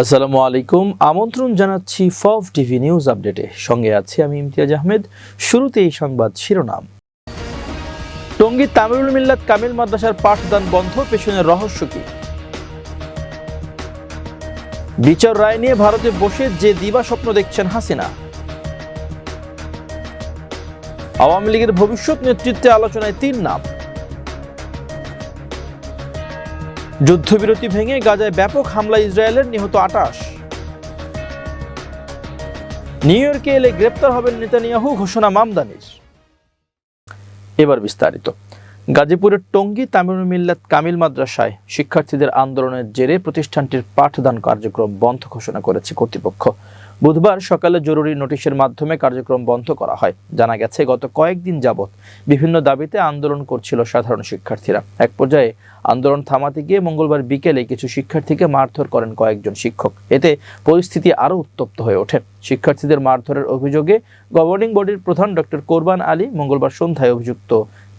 আসসালামু আলাইকুম। আমন্ত্রণ জানাচ্ছি ফফ টিভি নিউজ আপডেটে। সঙ্গে আছি আমি ইমতিয়াজ আহমেদ। শুরুতে এই সংবাদ শিরোনাম। টঙ্গী তামিরুল মিল্লাত কামিল মাদ্রাসার পাঠদান বন্ধ পেছনের রহস্য কি? বিচার রায় নিয়ে ভারতে বসে যে দিবা স্বপ্ন দেখছেন হাসিনা। আওয়ামী লীগের ভবিষ্যৎ নেতৃত্বে আলোচনায় তিন নাম। যুদ্ধবিরতি ভেঙে গাজায় ব্যাপক হামলা ইসরায়েলের নিহত আটাশ। নিউ ইয়র্কে এলে গ্রেপ্তার হবেন নেতানিয়াহু, ঘোষণা মামদানির। এবার বিস্তারিত। গাজীপুরের টঙ্গী তামিল মিল্লাত কামিল মাদ্রাসায় শিক্ষার্থীদের আন্দোলনের জেরে প্রতিষ্ঠানটির পাঠদান কার্যক্রম বন্ধ ঘোষণা করেছে কর্তৃপক্ষ। বুধবার সকালে জরুরি নোটিশের মাধ্যমে কার্যক্রম বন্ধ করা হয়। জানা গেছে, গত কয়েকদিন যাবৎ বিভিন্ন দাবিতে আন্দোলন করছিল সাধারণ শিক্ষার্থীরা। এক পর্যায়ে আন্দোলন থামাতে গিয়ে মঙ্গলবার বিকেলে কিছু শিক্ষার্থীকে মারধর করেন কয়েকজন শিক্ষক। এতে পরিস্থিতি আরও উত্তপ্ত হয়ে ওঠে। শিক্ষার্থীদের মারধরের অভিযোগে গভর্নিং বডির প্রধান ডক্টর কোরবান আলী মঙ্গলবার সন্ধ্যায় অভিযুক্ত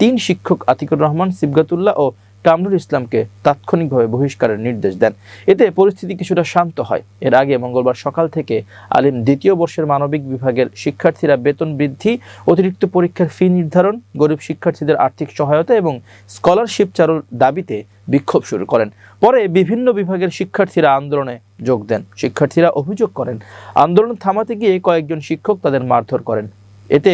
তিন শিক্ষক আতিকুর রহমান, সিবগাতুল্লাহ ও কামরুল ইসলামকে তাৎক্ষণিকভাবে বহিষ্কারের নির্দেশ দেন। এতে পরিস্থিতি কিছুটা শান্ত হয়। এর আগে মঙ্গলবার সকাল থেকে আলিম দ্বিতীয় বর্ষের মানবিক বিভাগের শিক্ষার্থীরা বেতন বৃদ্ধি, অতিরিক্ত পরীক্ষার ফি নির্ধারণ, গরিব শিক্ষার্থীদের আর্থিক সহায়তা এবং স্কলারশিপ চালুর দাবিতে বিক্ষোভ শুরু করেন। পরে বিভিন্ন বিভাগের শিক্ষার্থীরা আন্দোলনে যোগ দেন। শিক্ষার্থীরা অভিযোগ করেন, আন্দোলন থামাতে গিয়ে কয়েকজন শিক্ষক তাদের মারধর করেন। এতে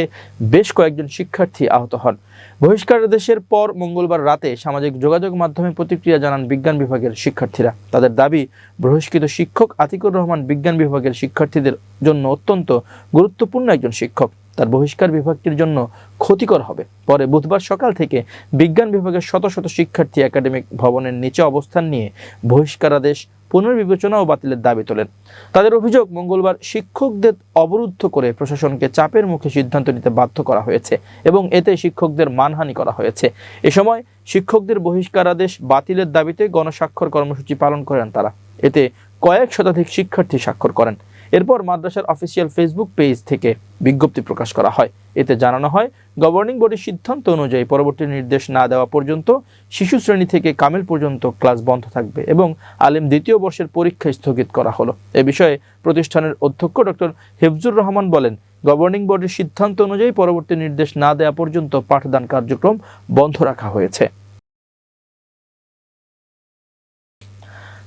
বেশ কয়েকজন শিক্ষার্থী আহত হন। বহিষ্কারাদেশের পর মঙ্গলবার রাতে সামাজিক যোগাযোগ মাধ্যমে প্রতিক্রিয়া জানান বিজ্ঞান বিভাগের শিক্ষার্থীরা। তাদের দাবি, বহিষ্কৃত শিক্ষক আতিকুর রহমান বিজ্ঞান বিভাগের শিক্ষার্থীদের জন্য অত্যন্ত গুরুত্বপূর্ণ একজন শিক্ষক। তার বহিষ্কার বিভাগটির জন্য ক্ষতিকর হবে। পরে বুধবার সকাল থেকে বিজ্ঞান বিভাগের শত শত শিক্ষার্থী একাডেমিক ভবনের নিচে অবস্থান নিয়ে বহিষ্কারাদেশ পুনর্বিবেচনা ও বাতিলের দাবি তোলেন। তাদের অভিযোগ, মঙ্গলবার শিক্ষকদের অবরুদ্ধ করে প্রশাসনকে চাপের মুখে সিদ্ধান্ত নিতে বাধ্য করা হয়েছে এবং এতে শিক্ষকদের মানহানি করা হয়েছে। এ সময় শিক্ষকদের বহিষ্কারাদেশ বাতিলের দাবিতে গণস্বাক্ষর কর্মসূচি পালন করেন তারা। এতে কয়েক শতাধিক শিক্ষার্থী স্বাক্ষর করেন। এরপর মাদ্রাসার অফিসিয়াল ফেসবুক পেজ থেকে বিজ্ঞপ্তি প্রকাশ করা হয়। এতে জানানো হয় গভর্নিং বডির সিদ্ধান্ত অনুযায়ী পরবর্তী নির্দেশ না দেওয়া পর্যন্ত শিশু শ্রেণি থেকে কামিল পর্যন্ত ক্লাস বন্ধ থাকবে এবং আলিম দ্বিতীয় বর্ষের পরীক্ষা স্থগিত করা হলো। এ বিষয়ে প্রতিষ্ঠানের অধ্যক্ষ ডক্টর হিফজুর রহমান বলেন গভর্নিং বডির সিদ্ধান্ত অনুযায়ী পরবর্তী নির্দেশ না দেওয়া পর্যন্ত পাঠদান কার্যক্রম বন্ধ রাখা হয়েছে।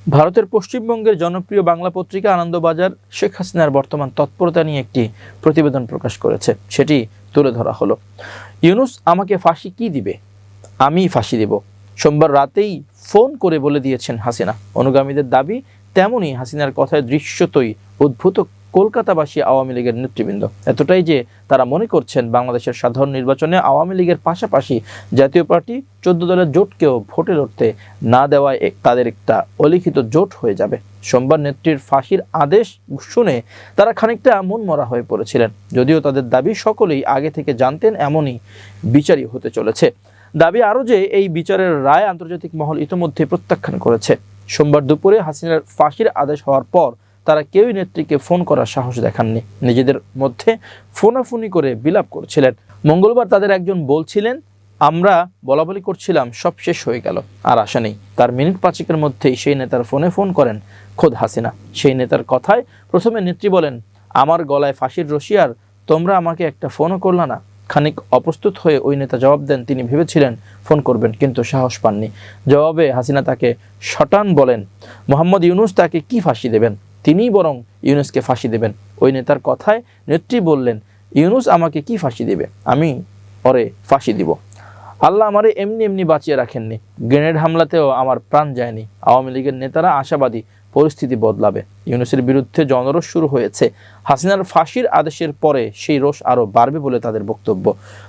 ভারতের পশ্চিমবঙ্গের জনপ্রিয় বাংলা পত্রিকা আনন্দবাজার, শেখ হাসিনার বর্তমান তৎপরতা নিয়ে একটি প্রতিবেদন প্রকাশ করেছে। সেটি তুলে ধরা হলো। ইউনুস আমাকে ফাঁসি কি দিবে? আমি ফাঁসি দেব। সোমবার রাতেই ফোন করে বলে দিয়েছেন হাসিনা। অনুগামীদের দাবি, তেমনই হাসিনার কথায় দৃশ্যতই উদ্ভূত কলকাতাবাসী আওয়ামী লীগের নেতৃবৃন্দ। এতটাই যে তারা মনে করছেন বাংলাদেশের সাধারণ নির্বাচনে আওয়ামী লীগের পাশাপাশি জাতীয় পার্টি চোদ্দ দলের জোটকেও ভোটে লড়তে না দেওয়ায় তাদের একটা অলিখিত জোট হয়ে যাবে। সোমবার নেত্রীর ফাঁসির আদেশ শুনে তারা খানিকটা মন মরা হয়ে পড়েছিলেন। যদিও তাদের দাবি সকলেই আগে থেকে জানতেন এমনই বিচারই হতে চলেছে। দাবি আরও যে এই বিচারের রায় আন্তর্জাতিক মহল ইতোমধ্যে প্রত্যাখ্যান করেছে। সোমবার দুপুরে হাসিনার ফাঁসির আদেশ হওয়ার পর তারা কেউই নেত্রীকে ফোন করার সাহস দেখাননি। নিজেদের মধ্যে ফোনাফুনি করে বিলাপ করছিলেন। মঙ্গলবার তাদের একজন বলছিলেন, আমরা বলাবলি করছিলাম, সব শেষ হয়ে গেল, আর আশা নেই। তার মিনিট পাঁচেকের মধ্যেই সেই নেতার ফোনে ফোন করেন খোদ হাসিনা। সেই নেতার কথায় প্রথমে নেত্রী বলেন, আমার গলায় ফাঁসির রশিয়ার তোমরা আমাকে একটা ফোনও করলা না। খানিক অপ্রস্তুত হয়ে ওই নেতা জবাব দেন, তিনি ভেবেছিলেন ফোন করবেন, কিন্তু সাহস পাননি। জবাবে হাসিনা তাকে শটান বলেন। মোহাম্মদ ইউনুস তাকে কি ফাঁসি দেবেন? তিনিই বরং ইউনুসকে ফাঁসি দেবেন। ওই নেতার কথায় নেত্রী বললেন, ইউনুস আমাকে কি ফাঁসি দেবে? আমি পরে ফাঁসি দিব। আল্লাহ আমারে এমনি এমনি বাঁচিয়ে রাখেননি। গ্রেনেড হামলাতেও আমার প্রাণ যায়নি। আওয়ামী লীগের নেতারা আশাবাদী পরিস্থিতি বদলাবে। ইউনুসের বিরুদ্ধে জনরোষ শুরু হয়েছে। হাসিনার ফাঁসির আদেশের পরে সেই রোষ আরও বাড়বে বলে তাদের বক্তব্য।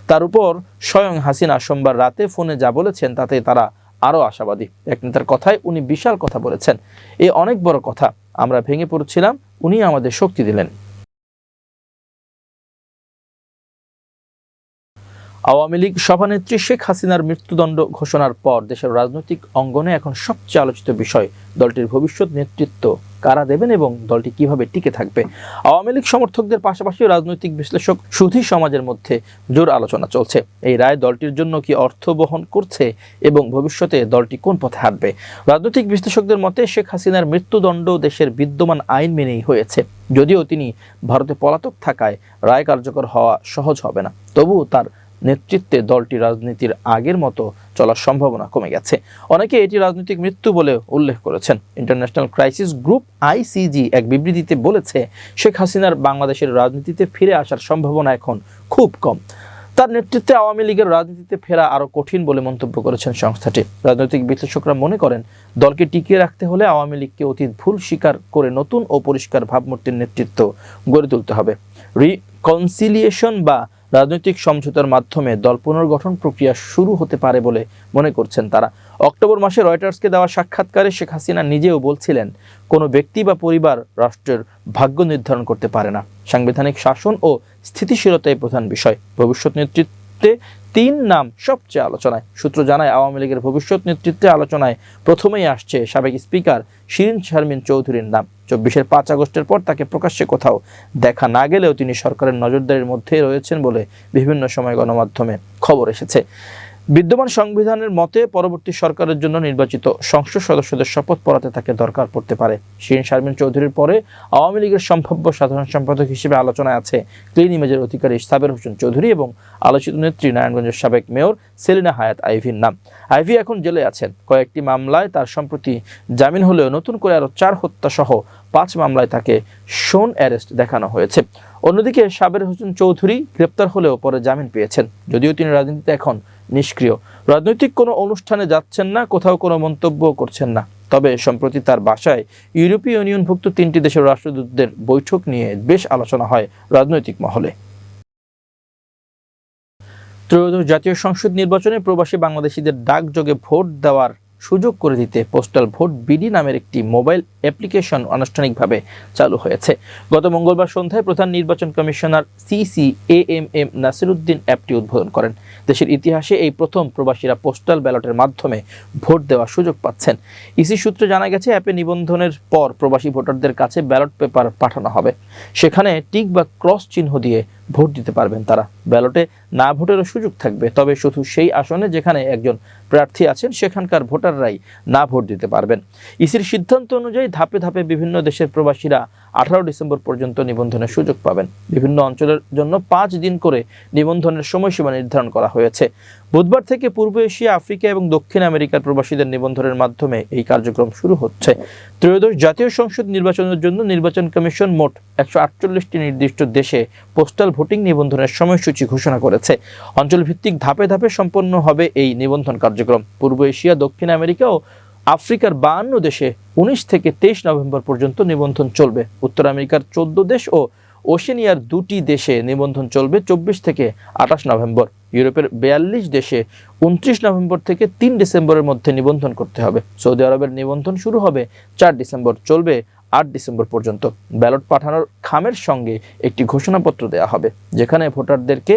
তার উপর স্বয়ং হাসিনা সোমবার রাতে ফোনে যা বলেছেন, তাতে তারা আরও আশাবাদী। এক নেতার কথায় উনি বিশাল কথা বলেছেন। এ অনেক বড় কথা। আমরা ভেঙে পড়ছিলাম উনি আমাদের শক্তি দিলেন। আওয়ামী লীগ সভানেত্রী শেখ হাসিনার মৃত্যুদণ্ড ঘোষণার পর দেশের রাজনৈতিক অঙ্গনে এখন সবচেয়ে আলোচিত বিষয়, দলটির ভবিষ্যৎ নেতৃত্ব কারা দেবেন এবং দলটি কীভাবে টিকে থাকবে? আওয়ামী লীগ সমর্থকদের পাশাপাশি রাজনৈতিক বিশ্লেষক সুধী সমাজের মধ্যে জোর আলোচনা চলছে। এই রায় দলটির জন্য কি অর্থ বহন করছে এবং ভবিষ্যতে দলটি কোন পথে হাঁটবে? রাজনৈতিক বিশ্লেষকদের মতে, শেখ হাসিনার মৃত্যুদণ্ড দেশের বিদ্যমান আইন মেনেই হয়েছে। যদিও তিনি ভারতে পলাতক থাকায় রায় কার্যকর হওয়া সহজ হবে না। তবুও তার নেতৃত্বে দলটি রাজনীতির আগের মতো চলার সম্ভাবনা কমে গেছে। অনেকে এটি রাজনৈতিক মৃত্যু বলে উল্লেখ করেছেন। ইন্টারন্যাশনাল ক্রাইসিস গ্রুপ আইসিজি এক বিবৃতিতে বলেছে, শেখ হাসিনার বাংলাদেশের রাজনীতিতে ফিরে আসার সম্ভাবনা এখন খুব কম। তার নেতৃত্বে আওয়ামী লীগের রাজনীতিতে ফেরা আরও কঠিন বলে মন্তব্য করেছেন সংস্থাটি। রাজনৈতিক বিশ্লেষকরা মনে করেন, দলকে টিকিয়ে রাখতে হলে আওয়ামী লীগকে অতীত ভুল স্বীকার করে নতুন ও পরিষ্কার ভাবমূর্তির নেতৃত্ব গড়ে তুলতে হবে। রিকনসিলিয়েশন বা রাজনৈতিক সমঝোতার মাধ্যমে দল পুনর্গঠন প্রক্রিয়া শুরু হতে পারে বলে মনে করছেন তারা। অক্টোবর মাসে রয়টার্সকে দেওয়া সাক্ষাৎকারে শেখ হাসিনা নিজেও বলছিলেন, কোনো ব্যক্তি বা পরিবার রাষ্ট্রের ভাগ্য নির্ধারণ করতে পারে না। সাংবিধানিক শাসন ও স্থিতিশীলতাই প্রধান বিষয়। ভবিষ্যৎ নেতৃত্বে তিন নাম সবচেয়ে আলোচনায়। সূত্র জানায়, আওয়ামী লীগের ভবিষ্যৎ নেতৃত্বে আলোচনায় প্রথমেই আসছে সাবেক স্পিকার শিরিন শারমিন চৌধুরীর নাম। চব্বিশের পাঁচ আগস্টের পর তাকে প্রকাশ্যে কোথাও দেখা না গেলেও তিনি সরকারের নজরদারির মধ্যে রয়েছেন বলে বিভিন্ন সময় গণমাধ্যমে খবর এসেছে। বিদ্যমান সংবিধানের মতে পরবর্তী সরকারের জন্য নির্বাচিত সংসদ সদস্যদের শপথ পড়াতে তাকে দরকার পড়তে পারে। শিরিন শারমিন চৌধুরীর পরে আওয়ামী লীগের সম্ভাব্য সাধারণ সম্পাদক হিসেবে আলোচনায় আছে ক্লিন ইমেজের অধিকারী সাবের হোসেন চৌধুরী এবং আলোচিত নেত্রী নারায়ণগঞ্জের সাবেক মেয়র সেলিনা হায়াত আইভির নাম। আইভি এখন জেলে আছেন। কয়েকটি মামলায় তার সম্প্রতি জামিন হলেও নতুন করে আরও চার হত্যা সহ পাঁচ মামলায় তাকে শোন অ্যারেস্ট দেখানো হয়েছে। অন্যদিকে সাবের হোসেন চৌধুরী গ্রেপ্তার হলেও পরে জামিন পেয়েছেন। যদিও তিনি রাজনীতিতে এখন নিষ্ক্রিয়। রাজনৈতিক কোনো অনুষ্ঠানে যাচ্ছেন না, কোথাও কোনো মন্তব্য করছেন না। তবে সম্প্রতি তার বাসায় ইউরোপীয় ইউনিয়নভুক্ত তিনটি দেশের রাষ্ট্রদূতদের বৈঠক নিয়ে বেশ আলোচনা হয় রাজনৈতিক মহলে। ত্রয়োদশ জাতীয় সংসদ নির্বাচনে প্রবাসী বাংলাদেশিদের ডাকযোগে ভোট দেওয়ার সুযোগ করে দিতে পোস্টাল ভোট বিডি নামের একটি মোবাইল অ্যাপ্লিকেশন আনুষ্ঠানিকভাবে চালু হয়েছে। গত মঙ্গলবার সন্ধ্যায় প্রধান নির্বাচন commissioner CEC A M M Nasiruddin অ্যাপটি উদ্বোধন করেন। দেশের ইতিহাসে এই প্রথম প্রবাসীরা পোস্টাল ব্যালটের মাধ্যমে ভোট দেওয়ার সুযোগ পাচ্ছেন। ইসি সূত্রে জানা গেছে, অ্যাপে নিবন্ধনের পর প্রবাসী ভোটারদের কাছে ব্যালট পেপার পাঠানো হবে। সেখানে টিক বা ক্রস চিহ্ন দিয়ে ভোট দিতে পারবেন তারা। ব্যালটে না ভোটেরও সুযোগ থাকবে। তবে শুধু সেই আসনে যেখানে একজন প্রার্থী আছেন, সেখানকার ভোটাররাই না ভোট দিতে পারবেন। ইসির সিদ্ধান্ত অনুযায়ী ধাপে ধাপে বিভিন্ন দেশের প্রবাসীরা আঠারো ডিসেম্বর পর্যন্ত নিবন্ধনের সুযোগ পাবেন। বিভিন্ন অঞ্চলের জন্য পাঁচ দিন করে নিবন্ধনের সময়সীমা নির্ধারণ করা হয়েছে। বুধবার থেকে পূর্ব এশিয়া, আফ্রিকা এবং দক্ষিণ আমেরিকার প্রবাসীদের নিবন্ধনের মাধ্যমে এই কার্যক্রম শুরু হচ্ছে। ত্রয়োদশ জাতীয় সংসদ নির্বাচনের জন্য নির্বাচন কমিশন মোট একশো আটচল্লিশটি নির্দিষ্ট দেশে পোস্টাল ভোটিং নিবন্ধনের সময়সূচি ঘোষণা করেছে। অঞ্চলভিত্তিক ধাপে ধাপে সম্পন্ন হবে এই নিবন্ধন কার্যক্রম। পূর্ব এশিয়া, দক্ষিণ আমেরিকা ও আফ্রিকার বাহান্ন দেশে উনিশ থেকে তেইশ নভেম্বর পর্যন্ত নিবন্ধন চলবে। উত্তর আমেরিকার চোদ্দ দেশ ও ওশেনিয়ার দুটি দেশে নিবন্ধন চলবে চব্বিশ থেকে আঠাশ নভেম্বর। ইউরোপের বিয়াল্লিশ দেশে উনত্রিশ নভেম্বর থেকে তিন ডিসেম্বরের মধ্যে নিবন্ধন করতে হবে। সৌদি আরবের নিবন্ধন শুরু হবে চার ডিসেম্বর। চলবে আট ডিসেম্বর পর্যন্ত ব্যালট পাঠানোর খামের সঙ্গে একটি ঘোষণাপত্র দেওয়া হবে যেখানে ভোটারদেরকে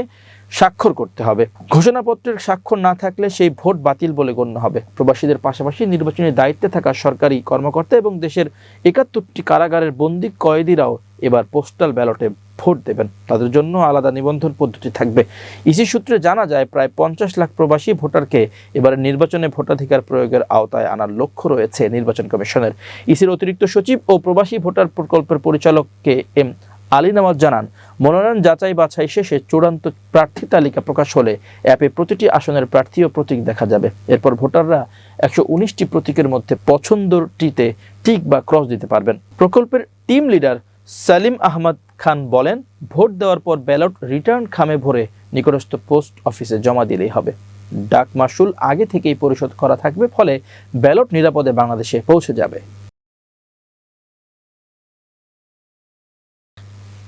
স্বাক্ষর করতে হবে। ঘোষণাপত্রের স্বাক্ষর না থাকলে সেই ভোট বাতিল বলে গণ্য হবে। প্রবাসীদের পাশাপাশি নির্বাচনী দায়িত্বে থাকা সরকারি কর্মকর্তা এবং দেশের একাত্তরটি কারাগারের বন্দি কয়েদিরাও এবার পোস্টাল ব্যালটে ভোট দেবেন। তাদের জন্য আলাদা নিবন্ধন পদ্ধতি থাকবে। ইসি সূত্রে জানা যায়, প্রায় পঞ্চাশ লাখ প্রবাসী ভোটারকে এবারে নির্বাচনে ভোটাধিকার প্রয়োগের আওতায় আনার লক্ষ্য রয়েছে নির্বাচন কমিশনের। ইসির অতিরিক্ত সচিব ও প্রবাসী ভোটার প্রকল্পের পরিচালককে এম আলী নামাজ জানান, মনোনয়ন যাচাই বাছাই শেষে চূড়ান্ত প্রার্থী তালিকা প্রকাশ হলে অ্যাপে প্রতিটি আসনের প্রার্থী ও প্রতীক দেখা যাবে। এরপর ভোটাররা একশো উনিশটি প্রতীকের মধ্যে পছন্দটিতে টিক বা ক্রস দিতে পারবেন। প্রকল্পের টিম লিডার সালিম আহমদ খান বলেন, ভোট দেওয়ার পর ব্যালট রিটার্ন খামে ভরে নিকটস্থ পোস্ট অফিসে জমা দিলেই হবে। ডাক মাসুল আগে থেকেই পরিশোধ করা থাকবে, ফলে ব্যালট নিরাপদে বাংলাদেশে পৌঁছে যাবে।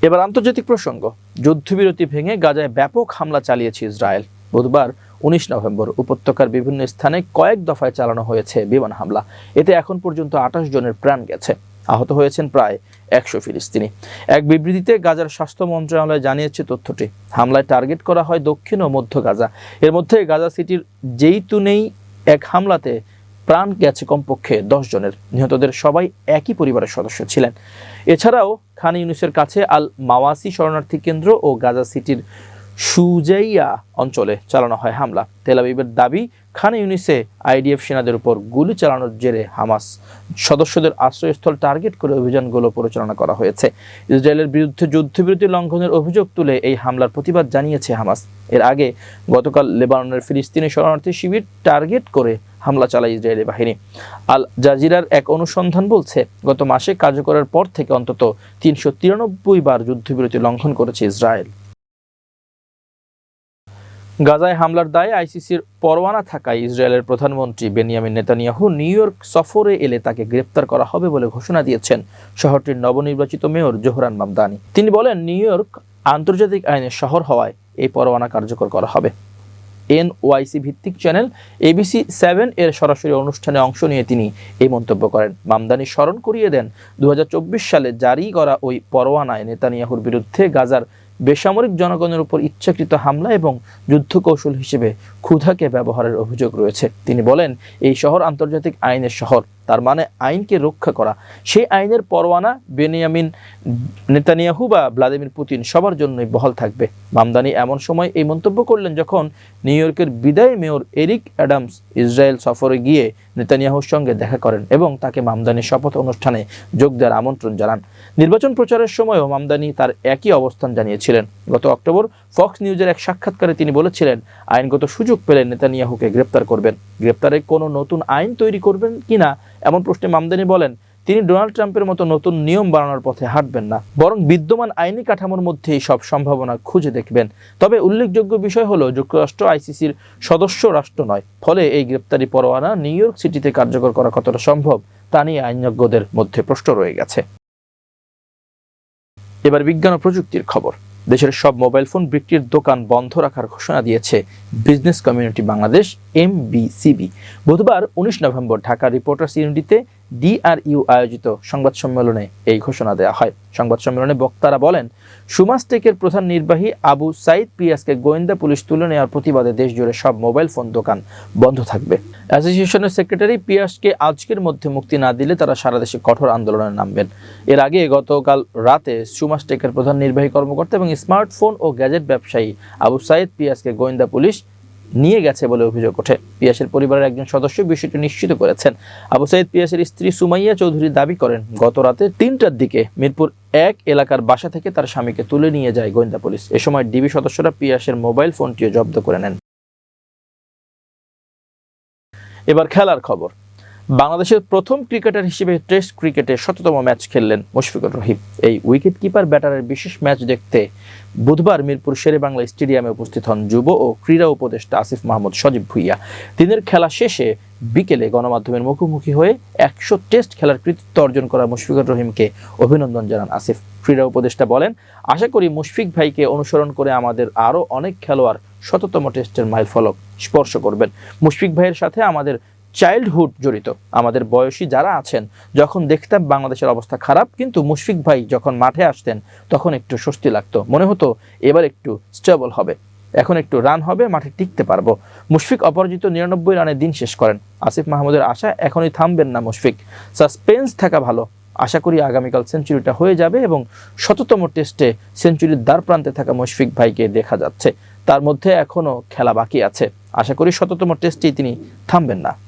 এবার আন্তর্জাতিক প্রসঙ্গ। যুদ্ধবিরতি ভেঙে গাজায় ব্যাপক হামলা চালিয়েছে ইসরায়েল। বুধবার উনিশ নভেম্বর উপত্যকার বিভিন্ন স্থানে কয়েক দফায় চালানো হয়েছে বিমান হামলা। এতে এখন পর্যন্ত আঠাশ জনের প্রাণ গেছে। আহত হয়েছেন প্রায় একশো ফিলিস্তিনি। এক বিবৃতিতে গাজার স্বাস্থ্য মন্ত্রণালয় জানিয়েছে তথ্যটি। হামলায় টার্গেট করা হয় দক্ষিণ ও মধ্য গাজা। এর মধ্যে গাজা সিটির যেইতুনেই এক হামলাতে প্রাণ গেছে কমপক্ষে দশ জনের। নিহতদের সবাই একই পরিবারের সদস্য ছিলেন। এছাড়াও খান ইউনিসের কাছে আল মাওয়াসি শরণার্থী কেন্দ্র ও গাজা সিটির সুজাইয়া অঞ্চলে চালানো হয় হামলা। তেলাবিবের দাবি, খান ইউনিসে আইডিএফ সেনাদের উপর গুলি চালানোর জেরে হামাস সদস্যদের আশ্রয়স্থল টার্গেট করে অভিযানগুলো পরিচালনা করা হয়েছে। ইসরায়েলের বিরুদ্ধে যুদ্ধবিরতি লঙ্ঘনের অভিযোগ তুলে এই হামলার প্রতিবাদ জানিয়েছে হামাস। এর আগে গতকাল লেবাননের ফিলিস্তিনি শরণার্থী শিবির টার্গেট করে হামলা চালায় ইসরায়েলি বাহিনী। আল জাজিরার এক অনুসন্ধান বলছে, গত মাসে কার্যকরের পর থেকে অন্তত তিনশো তিরানব্বই বার যুদ্ধবিরতি লঙ্ঘন করেছে ইসরায়েল। গাজায় হামলার দায়ে আইসিসির পরোয়ানা থাকায় ইসরায়েলের প্রধানমন্ত্রী বেনিয়ামিন নেতানিয়াহু নিউ ইয়র্ক সফরে এলে তাকে গ্রেপ্তার করা হবে বলে ঘোষণা দিয়েছেন শহরটির নবনির্বাচিত মেয়র জোহরান মামদানি। তিনি বলেন, নিউ ইয়র্ক আন্তর্জাতিক আইনের শহর হওয়ায় এই পরোয়ানা কার্যকর করা হবে। এনওয়াইসি ভিত্তিক চ্যানেল এবিসি সেভেন এর সরাসরি অনুষ্ঠানে অংশ নিয়ে তিনি এই মন্তব্য করেন। মামদানি স্মরণ করিয়ে দেন দু হাজার চব্বিশ সালে জারি করা ওই পরোয়ানায় নেতানিয়াহুর বিরুদ্ধে গাজার বেসামরিক জনগণের উপর ইচ্ছাকৃত হামলা এবং যুদ্ধ কৌশল হিসেবে ক্ষুধাকে ব্যবহারের অভিযোগ রয়েছে। তিনি বলেন, এই শহর আন্তর্জাতিক আইনের শহর। তার মানে আইনকে রক্ষা করা। সেই আইনের পরোয়ানা বেনিয়ামিন নেতানিয়াহু বা ভ্লাদিমির পুতিন সবার জন্যই বহাল থাকবে। মামদানি এমন সময় এই মন্তব্য করলেন যখন নিউ ইয়র্কের বিদায়ী মেয়র এরিক অ্যাডামস ইসরায়েল সফরে গিয়ে নেতানিয়াহুর সঙ্গে দেখা করেন এবং তাকে মামদানির শপথ অনুষ্ঠানে যোগ দেওয়ার আমন্ত্রণ জানান। নির্বাচন প্রচারের সময়ও মামদানি তার একই অবস্থান জানিয়েছিলেন। গত অক্টোবর ফক্স নিউজের এক সাক্ষাৎকারে তিনি বলেছিলেন, আইনগত সুযোগ পেলে নেতানিয়াহুকে গ্রেপ্তার করবেন। গ্রেপ্তারে কোনো নতুন আইন তৈরি করবেন কিনা এমন প্রশ্নে মামদানি বলেন, তিনি ডোনাল্ড ট্রাম্পের মতো নতুন নিয়ম বানানোর পথে হাঁটবেন না, বরং বিদ্যমান আইনি কাঠামোর মধ্যেই সব সম্ভাবনা খুঁজে দেখবেন। তবে উল্লেখযোগ্য বিষয় হলো, যুক্তরাষ্ট্র আইসিসির সদস্য রাষ্ট্র নয়, ফলে এই গ্রেপ্তারি পরোয়ানা নিউ ইয়র্ক সিটিতে কার্যকর করা কতটা সম্ভব তা নিয়ে আইনজ্ঞদের মধ্যে প্রশ্ন রয়ে গেছে। এবার বিজ্ঞান ও প্রযুক্তির খবর। দেশের সব মোবাইল ফোন বিক্রির দোকান বন্ধ রাখার ঘোষণা দিয়েছে বিজনেস কমিউনিটি বাংলাদেশ এমবিসিবি বুধবার উনিশ নভেম্বর ঢাকা রিপোর্টার্স ইউনিটিতে ডিআরইউ আয়োজিত সংবাদ সম্মেলনে এই ঘোষণা দেওয়া হয়। সংবাদ সম্মেলনে বক্তারা বলেন সুমাসটেকের প্রধান নির্বাহী আবু সাইদ পিয়াসকে গোয়েন্দা পুলিশ তুলে নেওয়ার প্রতিবাদে দেশজুড়ে সব মোবাইল ফোন দোকান বন্ধ থাকবে। অ্যাসোসিয়েশনের সেক্রেটারি পিয়াসকে আজকের মধ্যে মুক্তি না দিলে তারা সারা দেশে কঠোর আন্দোলনে নামবেন। এর আগে গতকাল রাতে সুমাসটেকের প্রধান নির্বাহী কর্মকর্তা এবং স্মার্টফোন ও গ্যাজেট ব্যবসায়ী আবু সাইদ পিয়াসকে গোয়েন্দা পুলিশ নিয়ে গেছে বলে অভিযোগ ওঠে। পিয়াসের পরিবারের একজন সদস্য বিষয়টি নিশ্চিত করেছেন। আবু সাইদ পিয়াসের স্ত্রী সুমাইয়া চৌধুরী দাবি করেন, গত রাতে তিনটার দিকে মিরপুর এক এলাকার বাসা থেকে তার স্বামীকে তুলে নিয়ে যায় গোয়েন্দা পুলিশ। এ সময় ডিবি সদস্যরা পিয়াসের মোবাইল ফোনটিও জব্দ করে নেন। এবার খেলার খবর। বাংলাদেশের প্রথম ক্রিকেটার হিসেবে টেস্ট ক্রিকেটে শততম ম্যাচ খেললেন মুশফিকুর রহিম। এই উইকেট কিপার ব্যাটারের বিশেষ ম্যাচ দেখতে বুধবার মিরপুর শেরে বাংলা স্টেডিয়ামে উপস্থিত হন যুব ও ক্রীড়া উপদেষ্টা আসিফ মাহমুদ সজীব ভুইয়া। দিনের খেলা শেষে বিকেলে গণমাধ্যমের মুখোমুখি হয়ে একশো টেস্ট খেলার কৃতিত্ব অর্জন করা মুশফিকুর রহিমকে অভিনন্দন জানান আসিফ। ক্রীড়া উপদেষ্টা বলেন, আশা করি মুশফিক ভাইকে অনুসরণ করে আমাদের আরও অনেক খেলোয়াড় শততম টেস্টের মাইল ফলক স্পর্শ করবেন। মুশফিক ভাইয়ের সাথে আমাদের চাইল্ডহুড জড়িত। আমাদের বয়সী যারা আছেন, যখন দেখতাম বাংলাদেশের অবস্থা খারাপ, কিন্তু মুশফিক ভাই যখন মাঠে আসতেন, তখন একটু স্বস্তি লাগতো। মনে হতো এবার একটু স্টেবল হবে। এখন একটু রান হবে, মাঠে টিকতে পারব। মুশফিক অপরাজিত নিরানব্বই রানে দিন শেষ করেন। আসিফ মাহমুদের আশা এখনই থামবেন না মুশফিক। সাসপেন্স থাকা ভালো। আশা করি আগামীকাল সেঞ্চুরিটা হয়ে যাবে এবং শততম টেস্টে সেঞ্চুরির দ্বার প্রান্তে থাকা মুশফিক ভাইকে দেখা যাচ্ছে। তার মধ্যে এখনও খেলা বাকি আছে। আশা করি শততম টেস্টেই তিনি থামবেন না।